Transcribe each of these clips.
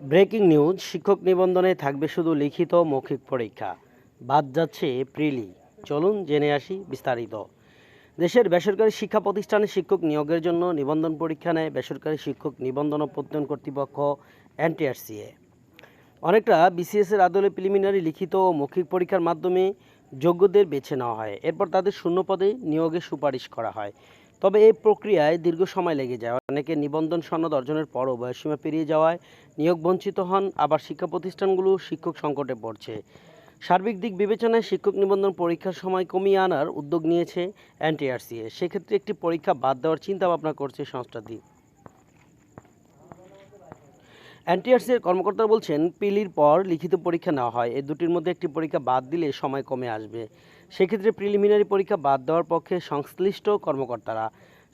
Breaking news, শিক্ষক নিবন্ধনে থাকবে শুধু লিখিত মৌখিক পরীক্ষা। বাদ যাচ্ছে প্রিলি চলুন জেনে আসি বিস্তারিত। দেশের বেসরকারি শিক্ষা প্রতিষ্ঠানে শিক্ষক নিয়োগের জন্য নিবন্ধন পরীক্ষা নেয় বেসরকারি শিক্ষক নিবন্ধন ও প্রত্যয়ন কর্তৃপক্ষ এনটিআরসিএ। অনেকটা বিসিএস এর আদলে প্রিলিমিনারি লিখিত ও মৌখিক পরীক্ষার মাধ্যমে যোগ্যদের বেছে নেওয়া হয়। এরপর তাদের শূন্য পদে নিয়োগের সুপারিশ করা হয়। তবে এই প্রক্রিয়ায় দীর্ঘ সময় লেগে যায়। অনেকে নিবন্ধন সনদ অর্জনের পরও বয়সীমা পেরিয়ে যাওয়ায় নিয়োগ বঞ্চিত হন, আবার শিক্ষা প্রতিষ্ঠানগুলো শিক্ষক সংকটে পড়ছে। সার্বিক দিক বিবেচনায় শিক্ষক নিবন্ধন পরীক্ষার সময় কমিয়ে আনার উদ্যোগ নিয়েছে এনটিআরসিএ সেক্ষেত্রে একটি পরীক্ষা বাদ দেওয়ার চিন্তা ভাবনা করছে সংস্থাটি। এনটিআরসি এর কর্মকর্তারা বলছেন, পিলির পর লিখিত পরীক্ষা নেওয়া হয়। এই দুটির মধ্যে একটি পরীক্ষা বাদ দিলে সময় কমে আসবে। সেক্ষেত্রে প্রিলিমিনারি পরীক্ষা বাদ দেওয়ার পক্ষে সংশ্লিষ্ট কর্মকর্তারা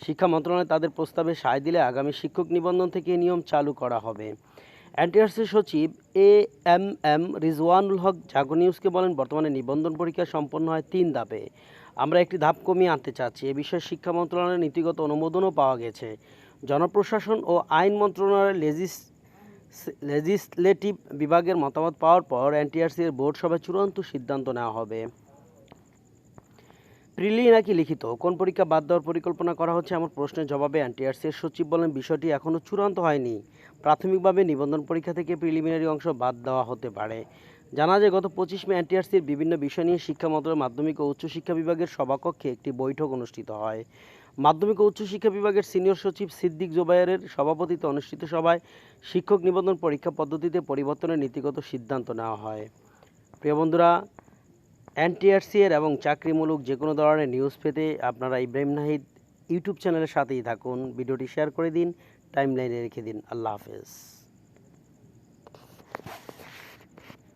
শিক্ষা মন্ত্রণালয় তাদের প্রস্তাবে সায় দিলে আগামী শিক্ষক নিবন্ধন থেকে নিয়ম চালু করা হবে। এনটিআরসি সচিব A M M Rizwanul Haque Jago নিউজকে বলেন, বর্তমানে নিবন্ধন পরীক্ষা সম্পন্ন হয় তিন ধাপে। আমরা একটি ধাপ কমিয়ে আনতে চাচ্ছি। এ বিষয়ে শিক্ষা মন্ত্রণালয়ের নীতিগত অনুমোদনও পাওয়া গেছে। জনপ্রশাসন ও আইন মন্ত্রণালয়ের লেজিস লেজিসলেটিভ বিভাগের মতামত পাওয়ার পর এনটিআরসি এর বোর্ড সভায় চূড়ান্ত সিদ্ধান্ত নেওয়া হবে। প্রিলি নাকি লিখিত? কোন পরীক্ষা বাদ দেওয়ার পরিকল্পনা করা হচ্ছে এমন প্রশ্নের জবাবে এনটিআরসি এর সচিব বলেন, বিষয়টি এখনও চূড়ান্ত হয়নি। প্রাথমিকভাবে নিবন্ধন পরীক্ষা থেকে প্রিলিমিনারি অংশ বাদ দেওয়া হতে পারে। জানা যায়, গত পঁচিশ মে এনটিআরসির বিভিন্ন বিষয় নিয়ে শিক্ষা মন্ত্রণালয় মাধ্যমিক ও উচ্চশিক্ষা বিভাগের সভাকক্ষে একটি বৈঠক অনুষ্ঠিত হয়। মাধ্যমিক ও উচ্চশিক্ষা বিভাগের সিনিয়র সচিব সিদ্দিক জোবায়ের সভাপতিত্বে অনুষ্ঠিত সভায় শিক্ষক নিবন্ধন পরীক্ষা পদ্ধতিতে পরিবর্তনের নীতিগত সিদ্ধান্ত নেওয়া হয়। প্রিয় বন্ধুরা, এনটিআরসি এর এবং চাকরিমূলক যে কোনো ধরনের নিউজ পেতে আপনারা ইব্রাহিম নাহিদ ইউটিউব চ্যানেলের সাথেই থাকুন। ভিডিওটি শেয়ার করে দিন, টাইমলাইনে রেখে দিন। আল্লাহ হাফেজ।